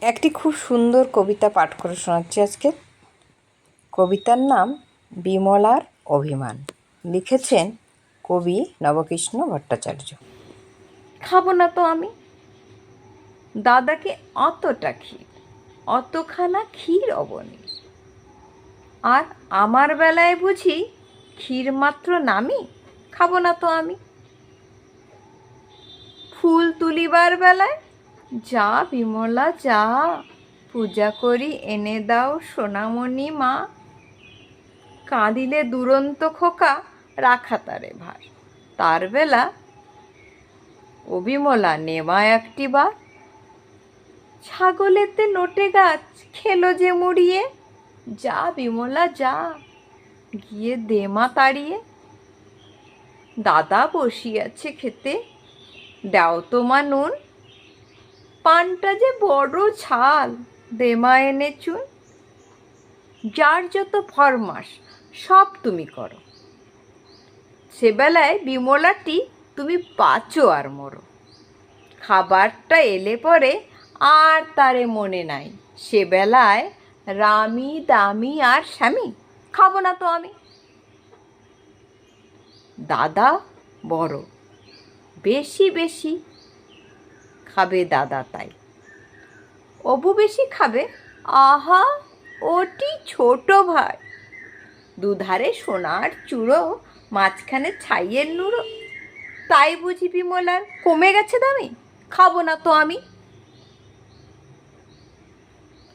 একটি খুব সুন্দর কবিতা পাঠ করে শোনাচ্ছি আজকে। কবিতার নাম বিমলার অভিমান। লিখেছেন কবি নবকৃষ্ণ ভট্টাচার্য। খাব না তো আমি? দাদাকে অতটা ক্ষীর, অতখানা ক্ষীর অবনি। আর আমার বেলায় বুঝি ক্ষীর মাত্র নামি, খাব না তো আমি? ফুল তুলিবার বেলায় যা বিমলা, যা পূজা করি, এনে দাও সোনামণি মা। কাঁদিলে দুরন্ত খোকা, রাখা তারে ভার। তার বেলা অবিমলা নেওয়া একটি বার। ছাগলেতে নোটে গাছ, খেলো যে মুড়িয়ে। যা বিমলা, যা, গিয়ে দেমা তাড়িয়ে। দাদা বসিয়াছে খেতে, দাও তোমা নুন। পানটা যে বড় ছাল, দেমা এনে চুন যার যত ফরমাস সব তুমি করো। সেবেলায় বিমলাটি, তুমি পাচো আর মরো। খাবারটা এলে পরে আর তারে মনে নাই। সেবেলায় রামি, দামি আর স্বামী, খাব না তো আমি। দাদা বড়, বেশি বেশি খাবে দাদা তাই। অবু বেশি খাবে? আহা ওটি ছোট ভাই। দুধারে সোনার চূড়ো, মাঝখানে ছাইয়ের নুড়ো। তাই বুঝি বিমলার কমে গেছে দামি? খাব না তো আমি।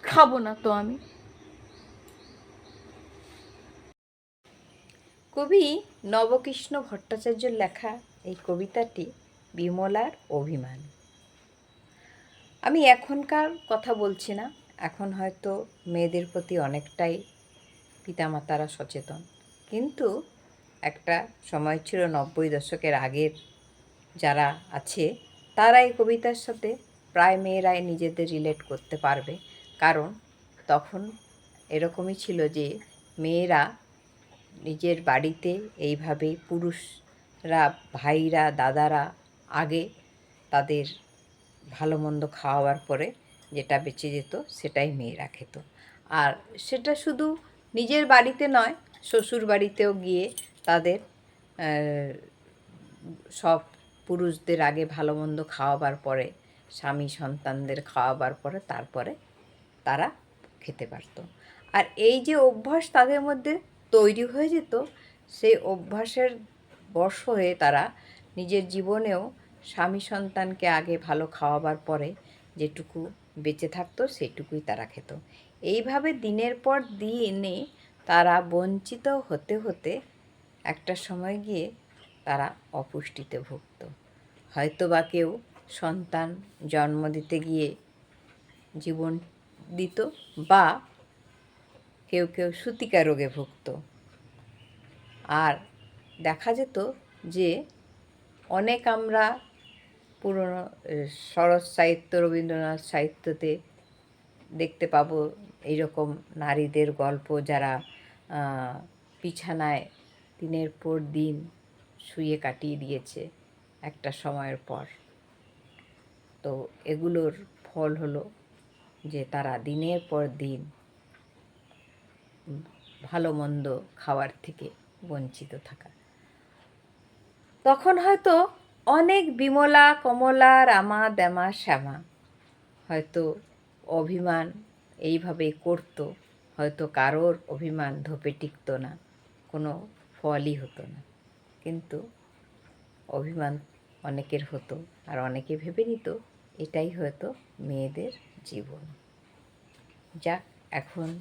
খাব না তো আমি। কবি নবকৃষ্ণ ভট্টাচার্যের লেখা এই কবিতাটি বিমলার অভিমান। আমি এখনকার কথা বলছি না। এখন হয়তো মেয়েদের প্রতি অনেকটাই পিতামাতারা সচেতন। কিন্তু একটা সময় ছিল নব্বই দশকের আগের যারা আছে তারা এই কবিতার সাথে প্রায় মেয়েরাই নিজেদের রিলেট করতে পারবে। কারণ তখন এরকমই ছিল যে মেয়েরা নিজের বাড়িতে এইভাবে পুরুষরা, ভাইরা, দাদারা আগে তাদের ভালো মন্দ খাওয়াবার পরে যেটা বেঁচে যেত সেটাই মেয়েরা খেত আর সেটা শুধু নিজের বাড়িতে নয়, শ্বশুর বাড়িতেও গিয়ে তাদের সব পুরুষদের আগে ভালো মন্দ খাওয়াবার পরে, স্বামী সন্তানদের খাওয়াবার পরে, তারপরে তারা খেতে পারতো। আর এই যে অভ্যাস তাদের মধ্যে তৈরি হয়ে যেত, সেই অভ্যাসের বর্ষ হয়ে তারা নিজের জীবনেও স্বামী সন্তানকে আগে ভালো খাওয়াবার পরে যেটুকু বেঁচে থাকতো সেটুকুই তারা খেত। এইভাবে দিনের পর দিনে তারা বঞ্চিত হতে হতে একটা সময় গিয়ে তারা অপুষ্টিতে ভুগত। হয়তো বা কেউ সন্তান জন্ম দিতে গিয়ে জীবন দিত বা কেউ কেউ সুতিকা রোগে ভুগত। আর দেখা যেত যে অনেক আমরা পুরনো শরৎ সাহিত্য, রবীন্দ্রনাথ সাহিত্যতে দেখতে পাবো এইরকম নারীদের গল্প যারা বিছানায় দিনের পর দিন শুয়ে কাটিয়ে দিয়েছে একটা সময়ের পর। তো এগুলোর ফল হলো যে তারা দিনের পর দিন ভালো মন্দ খাওয়ার থেকে বঞ্চিত থাকা। তখন হয়তো অনেক বিমলা, কমলা, রামা দ্যামা শ্যামা। হয়তো অভিমান এইভাবে করতো, হয়তো কারোর অভিমান ধোপে টিকতো না, কোনো ফলই হতো না। কিন্তু অভিমান অনেকের হতো আর অনেকে ভেবে নিত এটাই হয়তো মেয়েদের জীবন। যাক, এখন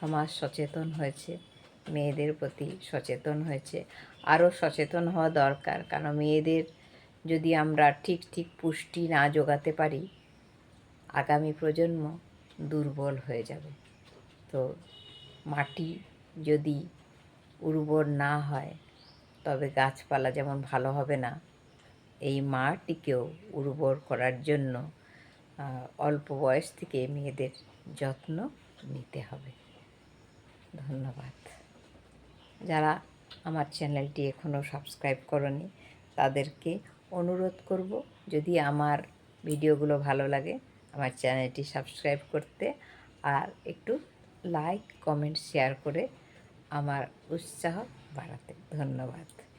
সমাজ সচেতন হয়েছে। মেয়েদের প্রতি সচেতন হয়েছে। আরও সচেতন হওয়া দরকার, কারণ মেয়েদের যদি আমরা ঠিক ঠিক পুষ্টি না যোগাতে পারি, আগামী প্রজন্ম দুর্বল হয়ে যাবে। তো মাটি যদি উর্বর না হয়, তবে গাছপালা যেমন ভালো হবে না, এই মাটিকেও উর্বর করার জন্য অল্প বয়স থেকে মেয়েদের যত্ন নিতে হবে। ধন্যবাদ। যারা আমার চ্যানেলটি এখনও সাবস্ক্রাইব করনি, তাদেরকে অনুরোধ করব, যদি আমার ভিডিওগুলো ভালো লাগে, আমার চ্যানেলটি সাবস্ক্রাইব করতে আর একটু লাইক, কমেন্ট, শেয়ার করে আমার উৎসাহ বাড়াতে। ধন্যবাদ।